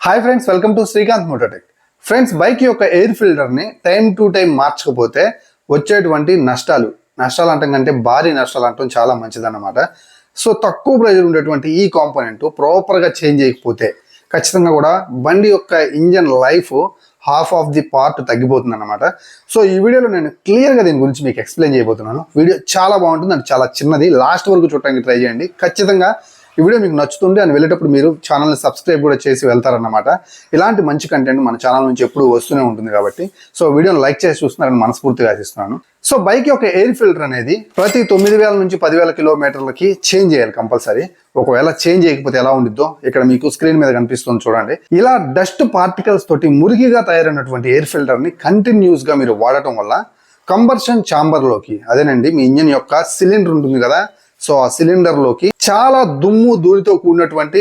Hi friends welcome to Srikanth Mototech friends bike యొక్క air ఫిల్టర్ని time to time మార్చకపోతే వచ్చేటువంటి నష్టాలు నష్టాలు అంటాం కంటే భారీ నష్టాలు అంటాం చాలా మంచిదన్నమాట. సో తక్కువ ప్రైజర్ ఉండేటువంటి ఈ కాంపోనెంట్ ప్రాపర్గా చేంజ్ చేయకపోతే ఖచ్చితంగా కూడా బండి యొక్క engine life half of the part తగ్గిపోతుంది అనమాట సో ఈ వీడియోలో నేను క్లియర్గా దీని గురించి మీకు ఎక్స్ప్లెయిన్ చేయబోతున్నాను. వీడియో చాలా బాగుంటుంది అండ్ చాలా చిన్నది. లాస్ట్ వరకు చూడటానికి ట్రై చేయండి. ఖచ్చితంగా ఈ వీడియో మీకు నచ్చుతుంది అని వెళ్ళేటప్పుడు మీరు ఛానల్ని సబ్స్క్రైబ్ కూడా చేసి వెళ్తారన్నమాట. ఇలాంటి మంచి కంటెంట్ మన ఛానల్ నుంచి ఎప్పుడు వస్తూనే ఉంటుంది కాబట్టి. సో వీడియోని లైక్ చేసి చూస్తున్నారని మనస్ఫూర్తిగా ఆశిస్తున్నాను. సో బైక్ యొక్క ఎయిర్ ఫిల్టర్ అనేది ప్రతి తొమ్మిది వేల నుంచి పదివేల కిలోమీటర్లకి చేంజ్ చేయాలి కంపల్సరీ. ఒకవేళ చేంజ్ చేయకపోతే ఎలా ఉండిద్దో ఇక్కడ మీకు స్క్రీన్ మీద కనిపిస్తుంది చూడండి. ఇలా డస్ట్ పార్టికల్స్ తోటి మురికిగా తయారైనటువంటి ఎయిర్ ఫిల్టర్ని ని కంటిన్యూస్గా మీరు వాడటం వల్ల కంబర్షన్ ఛాంబర్లోకి అదేనండి మీ ఇంజన్ యొక్క సిలిండర్ ఉంటుంది కదా సో ఆ సిలిండర్లోకి చాలా దుమ్ము ధూళితో కూడినటువంటి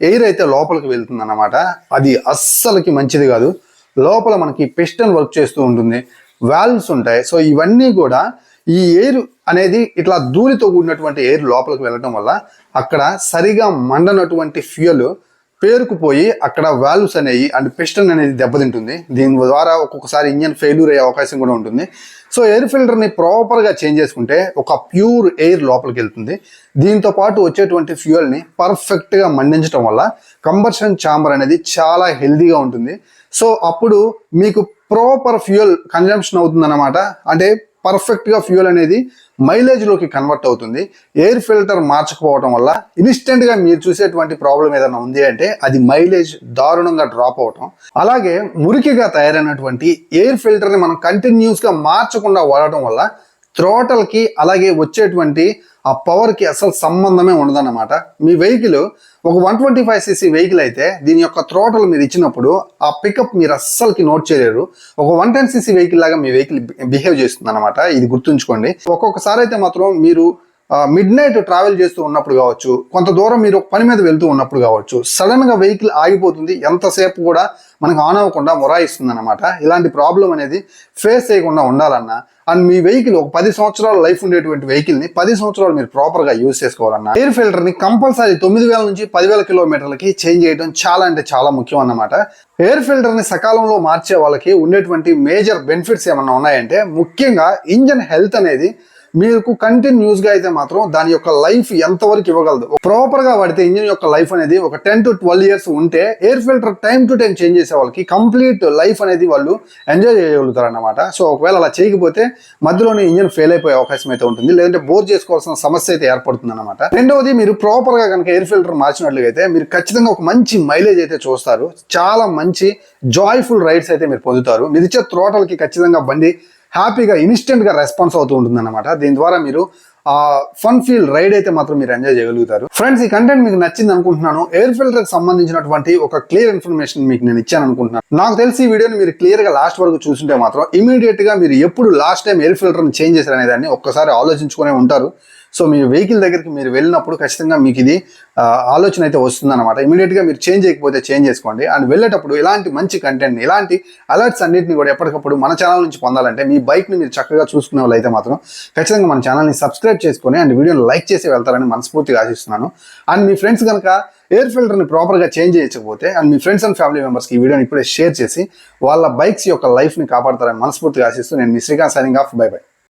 ఎయిర్ అయితే లోపలికి వెళ్తుంది అన్నమాట అది అస్సలకి మంచిది కాదు. లోపల మనకి పిస్టన్ వర్క్ చేస్తూ ఉంటుంది. వాల్వ్స్ ఉంటాయి. సో ఇవన్నీ కూడా ఈ ఎయిర్ అనేది ఇట్లా ధూళితో కూడినటువంటి ఎయిర్ లోపలికి వెళ్ళడం వల్ల అక్కడ సరిగా మండనటువంటి ఫ్యూయల్ పేరుకుపోయి అక్కడ వాల్వ్స్ అనేవి అండ్ పిస్టన్ అనేది దెబ్బతింటుంది. దీని ద్వారా ఒక్కొక్కసారి ఇంజన్ ఫెయిల్యూర్ అయ్యే అవకాశం కూడా ఉంటుంది. సో ఎయిర్ ఫిల్టర్ని ప్రాపర్గా చేంజ్ చేసుకుంటే ఒక ప్యూర్ ఎయిర్ లోపలికి వెళ్తుంది. దీంతో పాటు వచ్చేటువంటి ఫ్యూయల్ని పర్ఫెక్ట్గా మండించడం వల్ల కంబర్షన్ ఛాంబర్ అనేది చాలా హెల్దీగా ఉంటుంది. సో అప్పుడు మీకు ప్రాపర్ ఫ్యూయల్ కన్జంప్షన్ అవుతుంది అంటే పర్ఫెక్ట్గా ఫ్యూయల్ అనేది మైలేజ్లోకి కన్వర్ట్ అవుతుంది. ఎయిర్ ఫిల్టర్ మార్చకపోవడం వల్ల ఇన్స్టెంట్గా మీరు చూసేటువంటి ప్రాబ్లం ఏదైనా ఉంది అంటే అది మైలేజ్ దారుణంగా డ్రాప్ అవటం. అలాగే మురికిగా తయారైనటువంటి ఎయిర్ ఫిల్టర్ని మనం కంటిన్యూస్గా మార్చకుండా వాడటం వల్ల త్రోటల్కి అలాగే వచ్చేటువంటి ఆ పవర్కి అసలు సంబంధమే ఉండదన్నమాట. మీ వెహికల్ ఒక one twenty five CC vehicle అయితే దీని యొక్క త్రోటలు మీరు ఇచ్చినప్పుడు ఆ పికప్ మీరు అస్సలకి నోట్ చేయలేరు. ఒక వన్ టెన్ సీసీ వెహికల్ లాగా మీ వెహికల్ బిహేవ్ చేస్తుంది అనమాట ఇది గుర్తుంచుకోండి. ఒక్కొక్కసారి అయితే మాత్రం మీరు మిడ్ నైట్ ట్రావెల్ చేస్తూ ఉన్నప్పుడు కావచ్చు కొంత దూరం మీరు ఒక పని మీద వెళ్తూ ఉన్నప్పుడు కావచ్చు సడన్గా వెహికల్ ఆగిపోతుంది. ఎంతసేపు కూడా మనకు ఆన్ అవ్వకుండా మొరాయిస్తుంది అనమాట ఇలాంటి ప్రాబ్లం అనేది ఫేస్ చేయకుండా ఉండాలన్నా అండ్ మీ వెహికల్ ఒక పది సంవత్సరాల లైఫ్ ఉండేటువంటి వెహికల్ని పది సంవత్సరాలు మీరు ప్రాపర్గా యూజ్ చేసుకోవాలన్నా ఎయిర్ ఫిల్టర్ని కంపల్సరీ తొమ్మిది వేల నుంచి పదివేల కిలోమీటర్లకి చేంజ్ చేయడం చాలా అంటే చాలా ముఖ్యం అన్నమాట. ఎయిర్ ఫిల్టర్ని సకాలంలో మార్చే వాళ్ళకి ఉండేటువంటి మేజర్ బెనిఫిట్స్ ఏమన్నా ఉన్నాయంటే ముఖ్యంగా ఇంజన్ హెల్త్ అనేది మీకు కంటిన్యూస్గా అయితే మాత్రం దాని యొక్క లైఫ్ ఎంతవరకు ఇవ్వగలదు. ప్రాపర్గా వాడితే ఇంజిన్ యొక్క లైఫ్ అనేది ఒక టెన్ టు ట్వెల్వ్ ఇయర్స్ ఉంటే air filter time to time change చేసే వాళ్ళకి కంప్లీట్ లైఫ్ అనేది వాళ్ళు ఎంజాయ్ చేయగలుగుతారు అన్నమాట సో ఒకవేళ అలా చేయకపోతే మధ్యలోనే ఇంజిన్ ఫెయిల్ అయిపోయే అవకాశం అయితే ఉంటుంది. లేదంటే బోర్ చేసుకోవాల్సిన సమస్య అయితే ఏర్పడుతుంది అనమాట రెండవది మీరు ప్రాపర్గా కనుక ఎయిర్ ఫిల్టర్ మార్చినట్లయితే మీరు ఖచ్చితంగా ఒక మంచి మైలేజ్ అయితే చూస్తారు. చాలా మంచి జాయ్ఫుల్ రైడ్స్ అయితే మీరు పొందుతారు. మీరు ఇచ్చే త్రోటల్కి ఖచ్చితంగా బండి హ్యాపీగా ఇన్స్టెంట్గా రెస్పాన్స్ అవుతూ ఉంటుంది అనమాట దీని ద్వారా మీరు ఆ ఫన్ ఫీల్ రైడ్ అయితే మాత్రం మీరు ఎంజాయ్ చేయగలుగుతారు. ఫ్రెండ్స్ ఈ కంటెంట్ మీకు నచ్చింది అనుకుంటున్నాను. ఎయిర్ ఫిల్టర్కి సంబంధించినటువంటి ఒక క్లియర్ ఇన్ఫర్మేషన్ మీకు నేను ఇచ్చాను అనుకుంటున్నాను. నాకు తెలిసి ఈ వీడియోని మీరు క్లియర్గా లాస్ట్ వరకు చూస్తుంటే మాత్రం ఇమీడియట్గా మీరు ఎప్పుడు last time air filter change చేశారు దాన్ని ఒక్కసారి ఆలోచించుకునే ఉంటారు. సో మీ వెహికల్ దగ్గరికి మీరు వెళ్ళినప్పుడు ఖచ్చితంగా మీకు ఇది ఆలోచన అయితే వస్తుంది అనమాట ఇమీడియట్గా మీరు చేంజ్ చేయకపోతే చేంజ్ చేసుకోండి. అండ్ వెళ్ళేటప్పుడు ఇలాంటి మంచి కంటెంట్ ఇలాంటి అలర్ట్స్ అన్నింటిని కూడా ఎప్పటికప్పుడు మన ఛానల్ నుంచి పొందాలంటే మీ బైక్ని మీరు చక్కగా చూసుకునే వాళ్ళు అయితే మాత్రం ఖచ్చితంగా మన ఛానల్ని సబ్స్క్రైబ్ చేసుకొని అండ్ వీడియోని లైక్ చేసి వెళ్తారని మనస్ఫూర్తిగా ఆశిస్తున్నాను. అండ్ మీ ఫ్రెండ్స్ కనుక ఎయిర్ ఫిల్టర్ని ప్రాపర్గా చేంజ్ చేయకపోతే అండ్ మీ ఫ్రెండ్స్ అండ్ ఫ్యామిలీ మెంబర్స్కి ఈ వీడియోని ఇప్పుడే షేర్ చేసి వాళ్ళ బైక్స్ యొక్క లైఫ్ని కాపాడతారని మనస్ఫూర్తిగా ఆశిస్తూ నేను మీ Srikanth signing off bye bye